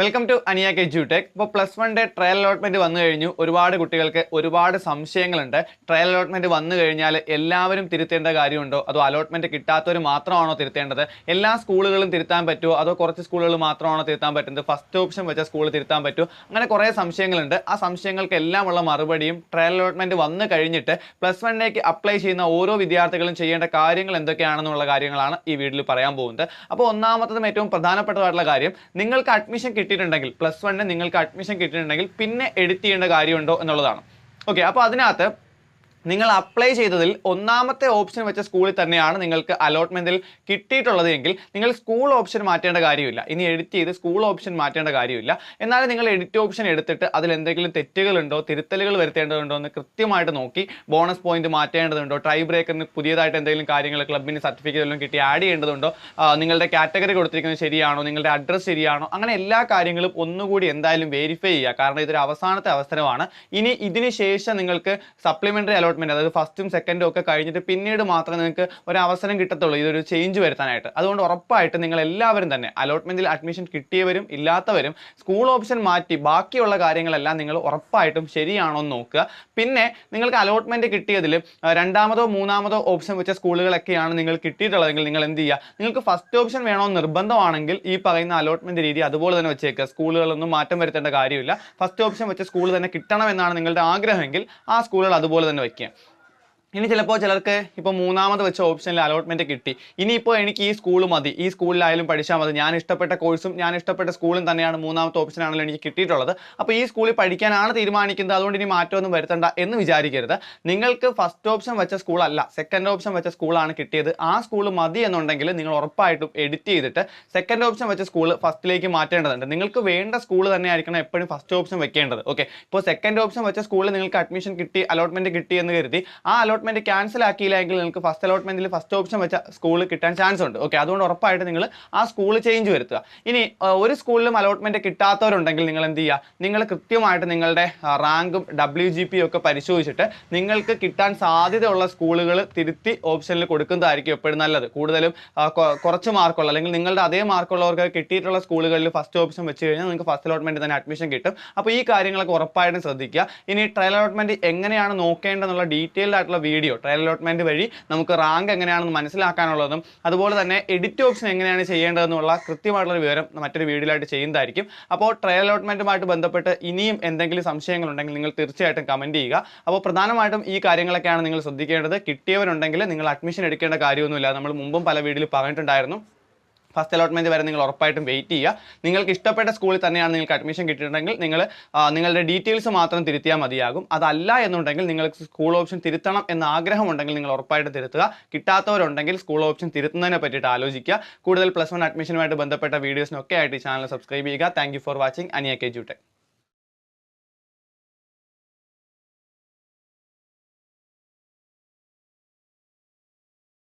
Welcome to Aniya K ജൂടെക് ഇപ്പോൾ plus വണ്ടെ trial allotment വന്നു കഴിഞ്ഞു. ഒരുപാട് കുട്ടികൾക്ക് ഒരുപാട് സംശയങ്ങളുണ്ട്. ട്രയൽ അലോട്ട്മെന്റ് വന്നു കഴിഞ്ഞാൽ എല്ലാവരും തിരുത്തേണ്ട കാര്യമുണ്ടോ? അതോ അലോട്ട്മെന്റ് കിട്ടാത്തവർ മാത്രമാണോ തിരുത്തേണ്ടത്? എല്ലാ സ്കൂളുകളും തിരുത്താൻ പറ്റുമോ അതോ കുറച്ച് സ്കൂളുകൾ മാത്രമാണോ തിരുത്താൻ പറ്റുന്നത്? ഫസ്റ്റ് ഓപ്ഷൻ വെച്ച സ്കൂൾ തിരുത്താൻ പറ്റുമോ അങ്ങനെ കുറേ സംശയങ്ങളുണ്ട്. ആ സംശയങ്ങൾക്ക് എല്ലാമുള്ള മറുപടിയും ട്രയൽ അലോട്ട്മെന്റ് വന്നു കഴിഞ്ഞിട്ട് പ്ലസ് വണ്ണിലേക്ക് അപ്ലൈ ചെയ്യുന്ന ഓരോ വിദ്യാർത്ഥികളും ചെയ്യേണ്ട കാര്യങ്ങൾ എന്തൊക്കെയാണെന്നുള്ള കാര്യങ്ങളാണ് ഈ വീഡിയോയിൽ പറയാൻ പോകുന്നത്. അപ്പോൾ ഒന്നാമത്തതും ഏറ്റവും പ്രധാനപ്പെട്ടതായിട്ടുള്ള കാര്യം നിങ്ങൾക്ക് അഡ്മിഷൻ കിട്ടിയിട്ടുണ്ടെങ്കിൽ പ്ലസ് വണ്ണിന് നിങ്ങൾക്ക് അഡ്മിഷൻ കിട്ടിയിട്ടുണ്ടെങ്കിൽ പിന്നെ എഡിറ്റ് ചെയ്യേണ്ട കാര്യമുണ്ടോ എന്നുള്ളതാണ്. ഓക്കെ അപ്പോൾ അതിനകത്ത് നിങ്ങൾ അപ്ലൈ ചെയ്തതിൽ ഒന്നാമത്തെ ഓപ്ഷൻ വെച്ച സ്കൂളിൽ തന്നെയാണ് നിങ്ങൾക്ക് അലോട്ട്മെന്റിൽ കിട്ടിയിട്ടുള്ളത് എങ്കിൽ നിങ്ങൾ സ്കൂൾ ഓപ്ഷൻ മാറ്റേണ്ട കാര്യമില്ല. ഇനി എഡിറ്റ് ചെയ്ത് സ്കൂൾ ഓപ്ഷൻ മാറ്റേണ്ട കാര്യമില്ല. എന്നാലും നിങ്ങൾ എഡിറ്റ് ഓപ്ഷൻ എടുത്തിട്ട് അതിൽ എന്തെങ്കിലും തെറ്റുകളുണ്ടോ തിരുത്തലുകൾ വരുത്തേണ്ടതുണ്ടോ എന്ന് കൃത്യമായിട്ട് നോക്കി ബോണസ് പോയിന്റ് മാറ്റേണ്ടതുണ്ടോ ട്രൈ ബ്രേക്കറിന് പുതിയതായിട്ട് എന്തെങ്കിലും കാര്യങ്ങൾ ക്ലബിന് സർട്ടിഫിക്കറ്റ് എല്ലാം കിട്ടി ആഡ് ചെയ്യേണ്ടതുണ്ടോ നിങ്ങളുടെ കാറ്റഗറി കൊടുത്തിരിക്കുന്നത് ശരിയാണോ നിങ്ങളുടെ അഡ്രസ്സ് ശരിയാണോ അങ്ങനെ എല്ലാ കാര്യങ്ങളും ഒന്നുകൂടി എന്തായാലും വെരിഫൈ ചെയ്യുക. കാരണം ഇതൊരു അവസാനത്തെ അവസരമാണ്. ഇനി ഇതിന് ശേഷം നിങ്ങൾക്ക് സപ്ലിമെന്ററി അലോട്ട്മെന്റ് അതായത് ഫസ്റ്റും സെക്കൻഡും ഒക്കെ കഴിഞ്ഞിട്ട് പിന്നീട് മാത്രമേ നിങ്ങൾക്ക് ഒരു അവസരം കിട്ടത്തുള്ളൂ ഇതൊരു ചേഞ്ച് വരുത്താനായിട്ട്. അതുകൊണ്ട് ഉറപ്പായിട്ട് നിങ്ങൾ എല്ലാവരും തന്നെ അലോട്ട്മെന്റിൽ അഡ്മിഷൻ കിട്ടിയവരും ഇല്ലാത്തവരും സ്കൂൾ ഓപ്ഷൻ മാറ്റി ബാക്കിയുള്ള കാര്യങ്ങളെല്ലാം നിങ്ങൾ ഉറപ്പായിട്ടും ശരിയാണോ എന്ന് നോക്കുക. പിന്നെ നിങ്ങൾക്ക് അലോട്ട്മെന്റ് കിട്ടിയതിൽ രണ്ടാമതോ മൂന്നാമതോ ഓപ്ഷൻ വെച്ച സ്കൂളുകളൊക്കെയാണ് നിങ്ങൾ കിട്ടിയിട്ടുള്ളതെങ്കിൽ നിങ്ങൾ എന്ത് ചെയ്യുക? നിങ്ങൾക്ക് ഫസ്റ്റ് ഓപ്ഷൻ വേണോ നിർബന്ധമാണെങ്കിൽ ഈ പറയുന്ന അലോട്ട്മെന്റ് രീതി അതുപോലെ തന്നെ വെച്ചേക്കുക. സ്കൂളുകളൊന്നും മാറ്റം വരുത്തേണ്ട കാര്യമില്ല. ഫസ്റ്റ് ഓപ്ഷൻ വെച്ച സ്കൂൾ തന്നെ കിട്ടണം എന്നാണ് നിങ്ങളുടെ ആഗ്രഹമെങ്കിൽ ആ സ്കൂളുകൾ അതുപോലെ തന്നെ വയ്ക്കുക. порядке. ഇനി ചിലപ്പോൾ ചിലർക്ക് ഇപ്പോൾ മൂന്നാമത് വെച്ച ഓപ്ഷനിൽ അലോട്ട്മെന്റ് കിട്ടി. ഇനിയിപ്പോൾ എനിക്ക് ഈ സ്കൂൾ മതി. ഈ സ്കൂളിലായാലും പഠിച്ചാൽ മതി. ഞാൻ ഇഷ്ടപ്പെട്ട കോഴ്സും ഞാൻ ഇഷ്ടപ്പെട്ട സ്കൂളും തന്നെയാണ് മൂന്നാമത്തെ ഓപ്ഷനാണല്ലോ എനിക്ക് കിട്ടിയിട്ടുള്ളത്. അപ്പോൾ ഈ സ്കൂളിൽ പഠിക്കാനാണ് തീരുമാനിക്കുന്നത്. അതുകൊണ്ട് ഇനി മാറ്റമൊന്നും വരുത്തണ്ട എന്ന് വിചാരിക്കരുത്. നിങ്ങൾക്ക് ഫസ്റ്റ് ഓപ്ഷൻ വെച്ച സ്കൂളല്ല സെക്കൻഡ് ഓപ്ഷൻ വെച്ച സ്കൂളാണ് കിട്ടിയത്. ആ സ്കൂൾ മതി എന്നുണ്ടെങ്കിൽ നിങ്ങൾ ഉറപ്പായിട്ടും എഡിറ്റ് ചെയ്തിട്ട് സെക്കൻഡ് ഓപ്ഷൻ വെച്ച സ്കൂൾ ഫസ്റ്റിലേക്ക് മാറ്റേണ്ടതുണ്ട്. നിങ്ങൾക്ക് വേണ്ട സ്കൂൾ തന്നെ ആയിരിക്കണം എപ്പോഴും ഫസ്റ്റ് ഓപ്ഷൻ വെക്കേണ്ടത്. ഓക്കെ ഇപ്പോൾ സെക്കൻഡ് ഓപ്ഷൻ വെച്ച സ്കൂളിൽ നിങ്ങൾക്ക് അഡ്മിഷൻ കിട്ടി അലോട്ട്മെന്റ് കിട്ടി എന്ന് കരുതി ആ അലോട്ട്മെന്റ് ക്യാൻസൽ ആക്കിയില്ല എങ്കിൽ നിങ്ങൾക്ക് ഫസ്റ്റ് അലോട്ട്മെന്റിൽ ഫസ്റ്റ് ഓപ്ഷൻ വെച്ച സ്കൂൾ കിട്ടാൻ ചാൻസ് ഉണ്ട്. ഓക്കെ അതുകൊണ്ട് ഉറപ്പായിട്ട് നിങ്ങൾ ആ സ്കൂൾ ചേഞ്ച് വരുത്തുക. ഇനി ഒരു സ്കൂളിലും അലോട്ട്മെന്റ് കിട്ടാത്തവരുണ്ടെങ്കിൽ നിങ്ങൾ എന്ത് ചെയ്യുക? നിങ്ങൾ കൃത്യമായിട്ട് നിങ്ങളുടെ റാങ്കും ഡബ്ല്യു ജി പി ഒക്കെ പരിശോധിച്ചിട്ട് നിങ്ങൾക്ക് കിട്ടാൻ സാധ്യതയുള്ള സ്കൂളുകൾ തിരുത്തി ഓപ്ഷനിൽ കൊടുക്കുന്നതായിരിക്കും എപ്പോഴും നല്ലത്. കൂടുതലും കുറച്ച് മാർക്കുള്ള അല്ലെങ്കിൽ നിങ്ങളുടെ അതേ മാർക്കുള്ളവർക്ക് കിട്ടിയിട്ടുള്ള സ്കൂളുകളിൽ ഫസ്റ്റ് ഓപ്ഷൻ വെച്ച് കഴിഞ്ഞാൽ നിങ്ങൾക്ക് ഫസ്റ്റ് അലോട്ട്മെന്റ് തന്നെ അഡ്മിഷൻ കിട്ടും. അപ്പോൾ ഈ കാര്യങ്ങളൊക്കെ ഉറപ്പായിട്ടും ശ്രദ്ധിക്കുക. ഇനി ട്രയൽ അലോട്ട്മെന്റ് എങ്ങനെയാണ് നോക്കേണ്ടതെന്നുള്ള ഡീറ്റെയിൽഡ് ആയിട്ടുള്ള വീഡിയോ ട്രയൽ അലോട്ട്മെന്റ് വഴി നമുക്ക് റാങ്ക് എങ്ങനെയാണെന്ന് മനസ്സിലാക്കാനുള്ളതും അതുപോലെ തന്നെ എഡിറ്റ് ഓപ്ഷൻ എങ്ങനെയാണ് ചെയ്യേണ്ടതെന്നുള്ള കൃത്യമായിട്ടുള്ള വിവരം മറ്റൊരു വീഡിയോയിലായിട്ട് ചെയ്യുന്നതായിരിക്കും. അപ്പോൾ ട്രയൽ അലോട്ട്മെന്റുമായിട്ട് ബന്ധപ്പെട്ട് ഇനിയും എന്തെങ്കിലും സംശയങ്ങളുണ്ടെങ്കിൽ നിങ്ങൾ തീർച്ചയായിട്ടും കമന്റ് ചെയ്യുക. അപ്പോൾ പ്രധാനമായിട്ടും ഈ കാര്യങ്ങളൊക്കെയാണ് നിങ്ങൾ ശ്രദ്ധിക്കേണ്ടത്. കിട്ടിയവരുണ്ടെങ്കിൽ നിങ്ങൾ അഡ്മിഷൻ എടുക്കേണ്ട കാര്യമൊന്നുമില്ല. നമ്മൾ മുമ്പും പല വീഡിയോയിൽ പറഞ്ഞിട്ടുണ്ടായിരുന്നു. ഫസ്റ്റ് അലോട്ട്മെന്റ് വരെ നിങ്ങൾ ഉറപ്പായിട്ടും വെയിറ്റ് ചെയ്യുക. നിങ്ങൾക്ക് ഇഷ്ടപ്പെട്ട സ്കൂളിൽ തന്നെയാണ് നിങ്ങൾക്ക് അഡ്മിഷൻ കിട്ടിയിട്ടുണ്ടെങ്കിൽ നിങ്ങൾ നിങ്ങളുടെ ഡീറ്റെയിൽസ് മാത്രം തിരുത്തിയാൽ മതിയാകും. അതല്ല എന്നുണ്ടെങ്കിൽ നിങ്ങൾക്ക് സ്കൂൾ ഓപ്ഷൻ തിരുത്തണം എന്ന ആഗ്രഹമുണ്ടെങ്കിൽ നിങ്ങൾ ഉറപ്പായിട്ട് തിരുത്തുക. കിട്ടാത്തവരുണ്ടെങ്കിൽ സ്കൂൾ ഓപ്ഷൻ തിരുത്തുന്നതിനെ പറ്റിയിട്ട് ആലോചിക്കുക. കൂടുതൽ പ്ലസ് വൺ അഡ്മിഷനുമായിട്ട് ബന്ധപ്പെട്ട വീഡിയോസിനൊക്കെ ആയിട്ട് ഈ ചാനൽ സബ്സ്ക്രൈബ് ചെയ്യുക. Thank for watching Aniya K ജൂട്ടെ.